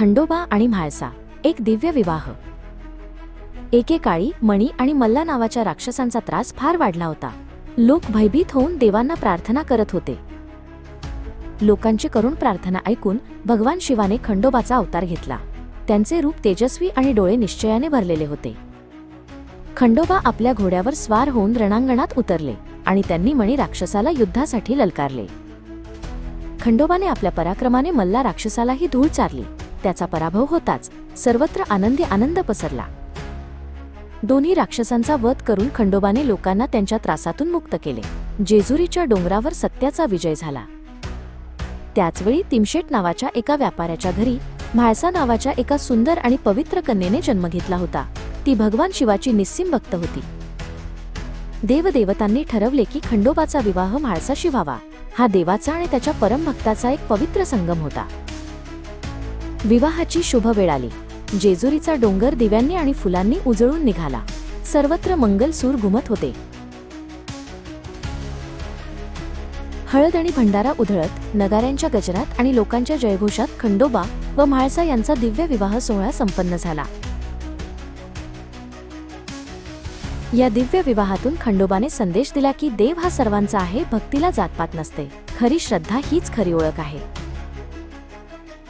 खंडोबा आणि म्हाळसा एक दिव्य विवाह. एकेकाळी मणी आणि मल्ला नावाच्या राक्षसांचा त्रास फार वाढला होता. लोक भयभीत होऊन देवांना प्रार्थना करत होते. लोकांची करुण प्रार्थना ऐकून भगवान शिवाने खंडोबाचा अवतार घेतला. त्यांचे रूप तेजस्वी आणि डोळे निश्चयाने भरलेले होते. खंडोबा आपल्या घोड्यावर स्वार होऊन रणांगणात उतरले आणि त्यांनी मणी राक्षसाला युद्धासाठी ललकारले. खंडोबाने आपल्या पराक्रमाने मल्ला राक्षसालाही धूळ चारली. त्याचा पराभव होताच सर्वत्र आनंदी आनंद पसरला. दोन्ही राक्षसांचा वध करून खंडोबाने लोकांना त्यांच्या त्रासातून मुक्त केले. जेजुरीच्या डोंगरावर सत्याचा विजय झाला. त्याचवेळी तिमशेट नावाच्या एका व्यापाऱ्याच्या घरी म्हाळसा नावाच्या एका सुंदर आणि पवित्र कन्येने जन्म घेतला होता. ती भगवान शिवाची निस्सिम भक्त होती. देवदेवतांनी ठरवले की खंडोबाचा विवाह म्हाळसाशी व्हावा हा देवाचा आणि त्याच्या परमभक्ताचा एक पवित्र संगम होता. विवाहाची शुभ वेळ आली. जेजुरीचा डोंगर दिव्यांनी आणि फुलांनी उजळून निघाला. सर्वत्र मंगल सूर घुमत होते. हळद आणि भंडारा उधळत नगाऱ्यांच्या गजरात आणि लोकांच्या जयघोषात खंडोबा व म्हाळसा यांचा दिव्य विवाह सोहळा संपन्न झाला. या दिव्य विवाहातून खंडोबाने संदेश दिला की देव हा सर्वांचा आहे भक्तीला जातपात नसते. खरी श्रद्धा हीच खरी ओळख आहे.